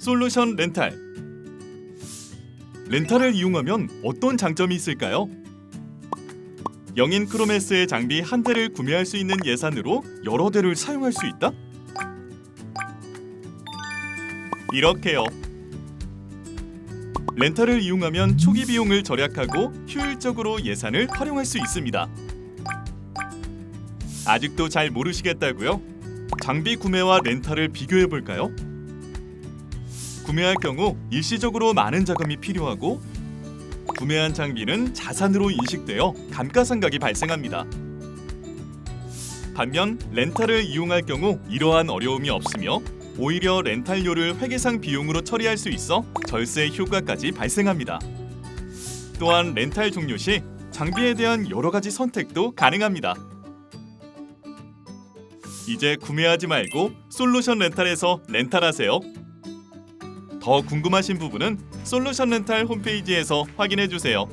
솔루션 렌탈. 렌탈을 이용하면 어떤 장점이 있을까요? 영인 크로메스의 장비 한 대를 구매할 수 있는 예산으로 여러 대를 사용할 수 있다? 이렇게요. 렌탈을 이용하면 초기 비용을 절약하고 효율적으로 예산을 활용할 수 있습니다. 아직도 잘 모르시겠다고요? 장비 구매와 렌탈을 비교해 볼까요? 구매할 경우 일시적으로 많은 자금이 필요하고 구매한 장비는 자산으로 인식되어 감가상각이 발생합니다. 반면 렌탈을 이용할 경우 이러한 어려움이 없으며 오히려 렌탈료를 회계상 비용으로 처리할 수 있어 절세 효과까지 발생합니다. 또한 렌탈 종료 시 장비에 대한 여러 가지 선택도 가능합니다. 이제 구매하지 말고 솔루션 렌탈에서 렌탈하세요. 더 궁금하신 부분은 솔루션 렌탈 홈페이지에서 확인해 주세요.